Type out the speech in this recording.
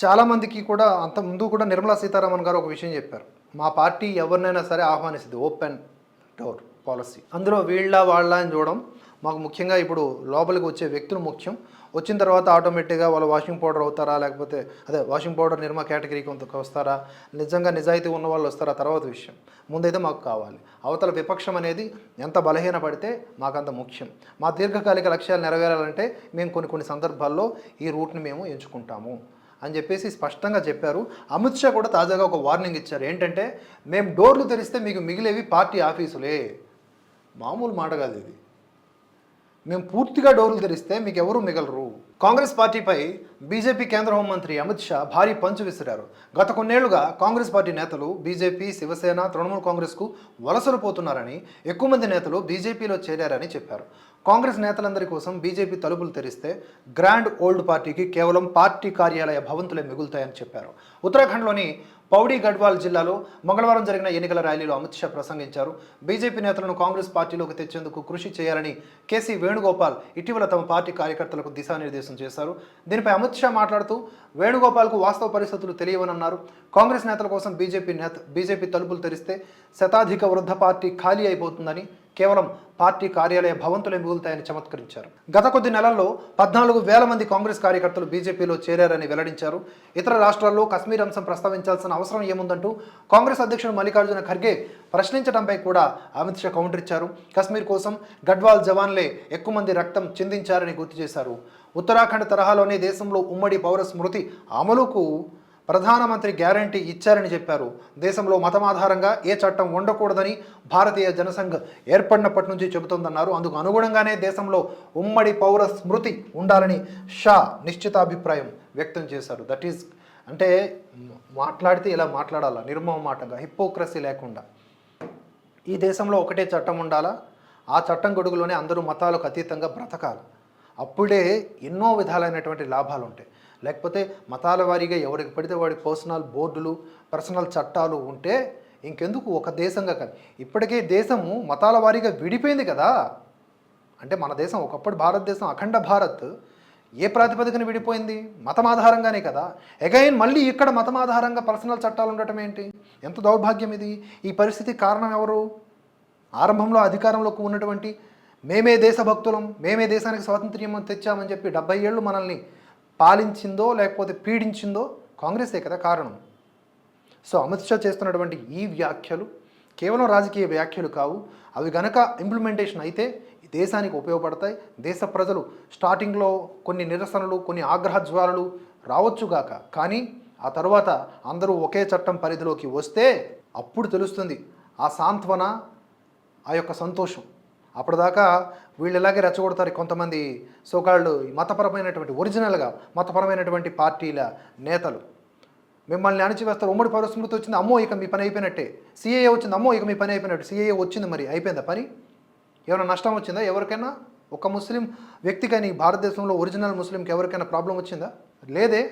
చాలామందికి కూడా అంత ముందు కూడా నిర్మలా సీతారామన్ గారు ఒక విషయం చెప్పారు. మా పార్టీ ఎవరినైనా సరే ఆహ్వానిస్తుంది ఓపెన్ డోర్ పాలసీ. అందులో వీళ్ళ వాళ్ళ అని చూడడం మాకు ముఖ్యంగా ఇప్పుడు లోపలికి వచ్చే వ్యక్తులు ముఖ్యం. వచ్చిన తర్వాత ఆటోమేటిక్గా వాళ్ళు వాషింగ్ పౌడర్ అవుతారా లేకపోతే అదే వాషింగ్ పౌడర్ నిర్మా కేటగిరీకి కొంత వస్తారా నిజంగా నిజాయితీ ఉన్న వాళ్ళు వస్తారా తర్వాత విషయం. ముందైతే మాకు కావాలి. అవతల విపక్షం అనేది ఎంత బలహీన పడితే మాకంత ముఖ్యం. మా దీర్ఘకాలిక లక్ష్యాలు నెరవేరాలంటే మేము కొన్ని కొన్ని సందర్భాల్లో ఈ రూట్ని మేము ఎంచుకుంటాము. అని చెప్పేసి స్పష్టంగా చెప్పారు. అమిత్ షా కూడా తాజాగా ఒక వార్నింగ్ ఇచ్చారు. ఏంటంటే మేము డోర్లు తెరిస్తే మీకు మిగిలేవి పార్టీ ఆఫీసులే. మామూలు మాట కాదు ఇది. మేము పూర్తిగా డోర్లు తెరిస్తే మీకు ఎవరు మిగలరు. కాంగ్రెస్ పార్టీపై బీజేపీ కేంద్ర హోంమంత్రి అమిత్ షా భారీ పంచు విసిరారు. గత కొన్నేళ్ళుగా కాంగ్రెస్ పార్టీ నేతలు బీజేపీ శివసేన తృణమూల్ కాంగ్రెస్కు వలసలు పోతున్నారని ఎక్కువ మంది నేతలు బీజేపీలో చేరారని చెప్పారు. కాంగ్రెస్ నేతలందరి కోసం బీజేపీ తలుపులు తెరిస్తే గ్రాండ్ ఓల్డ్ పార్టీకి కేవలం పార్టీ కార్యాలయ భవంతులే మిగులుతాయని చెప్పారు. ఉత్తరాఖండ్లోని పౌడీ గడ్వాల్ జిల్లాలో మంగళవారం జరిగిన ఎన్నికల ర్యాలీలో అమిత్ షా ప్రసంగించారు. బీజేపీ నేతలను కాంగ్రెస్ పార్టీలోకి తెచ్చేందుకు కృషి చేయాలని కేసీ వేణుగోపాల్ ఇటీవల తమ పార్టీ కార్యకర్తలకు దిశానిర్దేశం చేశారు. దీనిపై అమిత్ షా మాట్లాడుతూ వేణుగోపాల్కు వాస్తవ పరిస్థితులు తెలియవనన్నారు. కాంగ్రెస్ నేతల కోసం బీజేపీ నేత బీజేపీ తలుపులు తెరిస్తే శతాధిక వృద్ధ పార్టీ ఖాళీ అయిపోతుందని కేవలం పార్టీ కార్యాలయ భవంతులే మిగులుతాయని చమత్కరించారు. గత కొద్ది నెలల్లో పద్నాలుగు వేల మంది కాంగ్రెస్ కార్యకర్తలు బీజేపీలో చేరారని వెల్లడించారు. ఇతర రాష్ట్రాల్లో కశ్మీర్ అంశం ప్రస్తావించాల్సిన అవసరం ఏముందంటూ కాంగ్రెస్ అధ్యక్షుడు మల్లికార్జున ఖర్గే ప్రశ్నించడంపై కూడా అమిత్ షా కౌంటర్ ఇచ్చారు కశ్మీర్ కోసం గడ్వాల్ జవాన్లే ఎక్కువ మంది రక్తం చిందించారని గుర్తు చేశారు. ఉత్తరాఖండ్ తరహాలోనే దేశంలో ఉమ్మడి పౌర స్మృతి అమలుకు ప్రధానమంత్రి గ్యారంటీ ఇచ్చారని చెప్పారు. దేశంలో మతం ఆధారంగా ఏ చట్టం ఉండకూడదని భారతీయ జనసంఘ్ ఏర్పడినప్పటి నుంచి చెబుతోందన్నారు. అందుకు అనుగుణంగానే దేశంలో ఉమ్మడి పౌర స్మృతి ఉండాలని షా నిశ్చితాభిప్రాయం వ్యక్తం చేశారు. దట్ ఈస్ అంటే మాట్లాడితే ఇలా మాట్లాడాలా? నిర్మమాటంగా హిపోక్రసీ లేకుండా. ఈ దేశంలో ఒకటే చట్టం ఉండాలా? ఆ చట్టం గొడుగులోనే అందరూ మతాలకు అతీతంగా బ్రతకాలి. అప్పుడే ఎన్నో విధాలైనటువంటి లాభాలు ఉంటాయి లేకపోతే మతాల వారీగా ఎవరికి పడితే వాడి పర్సనల్ బోర్డులు పర్సనల్ చట్టాలు ఉంటే ఇంకెందుకు ఒక దేశంగా కాదు. ఇప్పటికే దేశము మతాల వారీగా విడిపోయింది కదా. అంటే మన దేశం ఒకప్పుడు భారతదేశం అఖండ భారత్ ఏ ప్రాతిపదికన విడిపోయింది? మతం ఆధారంగానే కదా. ఎగైన్ మళ్ళీ ఇక్కడ మతం ఆధారంగా పర్సనల్ చట్టాలు ఉండటం ఏంటి? ఎంత దౌర్భాగ్యం ఇది? ఈ పరిస్థితి కారణం ఎవరు? ఆరంభంలో అధికారంలోకి ఉన్నటువంటి మేమే దేశభక్తులం మేమే దేశానికి స్వాతంత్ర్యం తెచ్చామని చెప్పి డెబ్బై ఏళ్ళు మనల్ని పాలించిందో లేకపోతే పీడించిందో కాంగ్రెసే కదా కారణం. సో అమిత్ షా చేస్తున్నటువంటి ఈ వ్యాఖ్యలు కేవలం రాజకీయ వ్యాఖ్యలు కావు. అవి గనక ఇంప్లిమెంటేషన్ అయితే దేశానికి ఉపయోగపడతాయి. దేశ ప్రజలు స్టార్టింగ్లో కొన్ని నిరసనలు కొన్ని ఆగ్రహ జ్వాలలు రావచ్చుగాక కానీ ఆ తర్వాత అందరూ ఒకే చట్టం పరిధిలోకి వస్తే అప్పుడు తెలుస్తుంది ఆ సాంత్వన ఆ యొక్క సంతోషం. అప్పటిదాకా వీళ్ళు ఇలాగే రెచ్చగొడతారు కొంతమంది సోకాళ్ళు మతపరమైనటువంటి ఒరిజినల్గా మతపరమైనటువంటి పార్టీల నేతలు. మిమ్మల్ని అణిచివేస్తారు. ఉమ్మడి పౌరస్మృతి వచ్చింది. అమ్మో ఇక మీ పని అయిపోయినట్టే. సిఏఏ వచ్చింది. అమ్మో ఇక మీ పని అయిపోయినట్టు. సిఏఏ వచ్చింది మరి. అయిపోయిందా పని? ఏమైనా నష్టం వచ్చిందా ఎవరికైనా? ఒక ముస్లిం వ్యక్తికని భారతదేశంలో ఒరిజినల్ ముస్లింకి ఎవరికైనా ప్రాబ్లం వచ్చిందా? లేదే?